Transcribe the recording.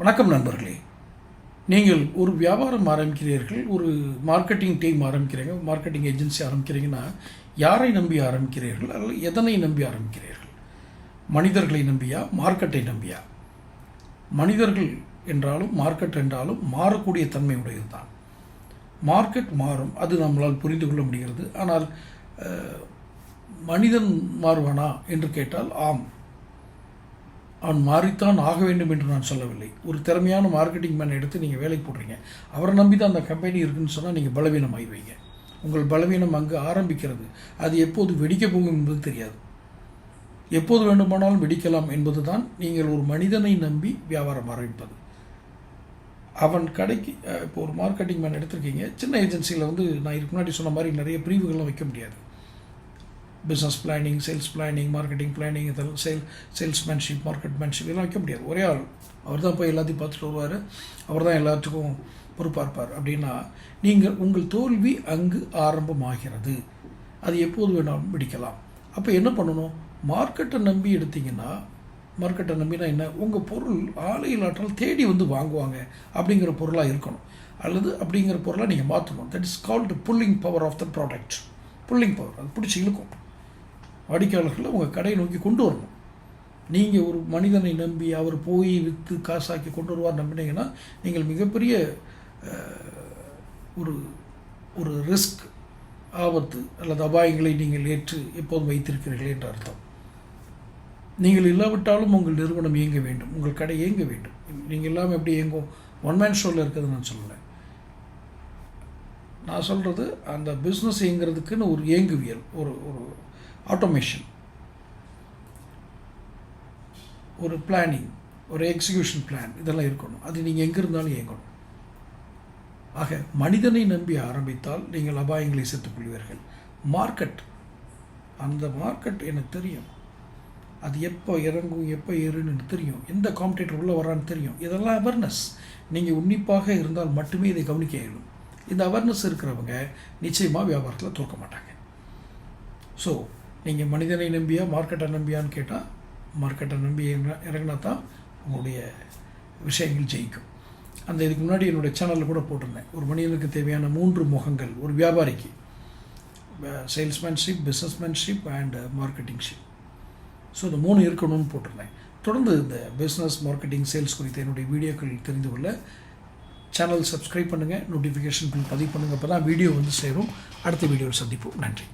வணக்கம் நண்பர்களே. நீங்கள் ஒரு வியாபாரம் ஆரம்பிக்கிறீர்கள் ஒரு மார்க்கெட்டிங் டீம் ஆரம்பிக்கிறீங்க மார்க்கெட்டிங் ஏஜென்சி ஆரம்பிக்கிறீங்கன்னா யாரை நம்பி ஆரம்பிக்கிறீர்கள் அல்லது எதனை நம்பி ஆரம்பிக்கிறீர்கள்? மனிதர்களை நம்பியா மார்க்கெட்டை நம்பியா? மனிதர்கள் என்றாலும் மார்க்கெட் என்றாலும் மாறக்கூடிய தன்மை உடையது தான் மார்க்கெட் மாறும் அது நம்மளால் புரிந்து கொள்ள முடிகிறது. ஆனால் மனிதன் மாறுவானா என்று கேட்டால் ஆம். அவன் மாறித்தான் ஆக வேண்டும் என்று நான் சொல்லவில்லை. ஒரு திறமையான மார்க்கெட்டிங் மேன் எடுத்து நீங்கள் வேலைக்கு போடுறீங்க. அவரை நம்பி தான் அந்த கம்பெனி இருக்குன்னு சொன்னால் நீங்கள் பலவீனம் ஆயிடுவீங்க உங்கள் பலவீனம் அங்கு ஆரம்பிக்கிறது. அது எப்போது வெடிக்க போகும் என்பது தெரியாது. எப்போது வேண்டுமானாலும் வெடிக்கலாம் என்பது தான் நீங்கள் ஒரு மனிதனை நம்பி வியாபாரம் ஆரம்பிப்பது. அவன் கடைக்கு இப்போ ஒரு மார்க்கெட்டிங் மேன் எடுத்திருக்கீங்க. சின்ன ஏஜென்சியில் வந்து நான் இதுக்கு முன்னாடி சொன்ன மாதிரி நிறைய பிரிவுகள்லாம் வைக்க முடியாது. Business planning sales planning marketing planning இதெல்லாம் சேல் சேல்ஸ்மேன்ஷிப் மார்க்கெட்மேன்ஷிப் இதெல்லாம் வைக்க முடியாது. ஒரே ஆள். அவர் தான் போய் எல்லாத்தையும் பார்த்துட்டு வருவார். அவர் தான் எல்லாத்துக்கும் பொறுப்பாக இருப்பார் அப்படின்னா நீங்கள் உங்கள் தோல்வி அங்கு ஆரம்பமாகிறது. அது எப்போது வேணாலும் பிடிக்கலாம் அப்போ என்ன பண்ணணும்? மார்க்கெட்டை நம்பி எடுத்திங்கன்னா மார்க்கெட்டை நம்பினா என்ன? உங்கள் பொருள் ஆலையிலாற்றால் தேடி வந்து வாங்குவாங்க. அப்படிங்கிற பொருளாக இருக்கணும். அல்லது அப்படிங்கிற பொருளாக நீங்கள் மாற்றணும் that is called pulling power of the product pulling power அது பிடிச்சி இழுக்கும். வாடிக்கையாளர்களை உங்கள் கடையை நோக்கி கொண்டு வரணும். நீங்கள் ஒரு மனிதனை நம்பி அவர் போய் விற்று காசாக்கி கொண்டு வருவார் நம்பினீங்கன்னா நீங்கள் மிகப்பெரிய ஒரு ஒரு ரிஸ்க் ஆபத்து அல்லது அபாயங்களை நீங்கள் ஏற்று எப்போதும் வைத்திருக்கிறீர்கள் என்ற அர்த்தம். நீங்கள் இல்லாவிட்டாலும் உங்கள் நிறுவனம் இயங்க வேண்டும். உங்கள் கடை இயங்க வேண்டும். நீங்கள் இல்லாமல் எப்படி இயங்கும் ஒன் மேன் ஷோவில் இருக்கிறது நான் சொல்லலை நான் சொல்கிறது அந்த பிஸ்னஸ் இயங்குறதுக்குன்னு ஒரு இயங்குவியல் ஒரு ஒரு ஆட்டோமேஷன் ஒரு பிளானிங் ஒரு எக்ஸிக்யூஷன் பிளான் இதெல்லாம் இருக்கணும். அது நீங்கள் எங்கே இருந்தாலும் இயங்கணும். ஆக மனிதனை நம்பி ஆரம்பித்தால் நீங்கள் அபாயங்களை சேர்த்துக்கொள்வீர்கள் மார்க்கெட் அந்த மார்க்கெட் எனக்கு தெரியும். அது எப்போ இறங்கும் எப்போ ஏறுன்னு தெரியும். எந்த காம்படேட்டர் உள்ளே வரான்னு தெரியும். இதெல்லாம் அவேர்னஸ் நீங்கள் உன்னிப்பாக இருந்தால் மட்டுமே இதை கவனிக்க இயலும். இந்த அவேர்னஸ் இருக்கிறவங்க நிச்சயமாக வியாபாரத்தில் தோற்க மாட்டாங்க. ஸோ நீங்கள் மனிதனை நம்பியா மார்க்கெட்டை நம்பியான்னு கேட்டால் மார்க்கெட்டை நம்பி இறங்கினா- தான் உங்களுடைய விஷயங்கள் ஜெயிக்கும். அந்த இதுக்கு முன்னாடி என்னுடைய சேனலில் கூட போட்டிருந்தேன். ஒரு மனிதனுக்கு தேவையான மூன்று முகங்கள் ஒரு வியாபாரிக்கு. Salesmanship businessmanship and marketingship so இந்த மூணு இருக்கணும்னு போட்டிருந்தேன். தொடர்ந்து இந்த பிஸ்னஸ் மார்க்கெட்டிங் சேல்ஸ் குறித்த என்னுடைய வீடியோக்கள் தெரிந்து கொள்ள சேனல் சப்ஸ்கிரைப் பண்ணுங்கள் நோட்டிஃபிகேஷன் பதிவு பண்ணுங்கள் அப்போ தான் வீடியோ வந்து சேரும். அடுத்த வீடியோவில் சந்திப்போம். நன்றி.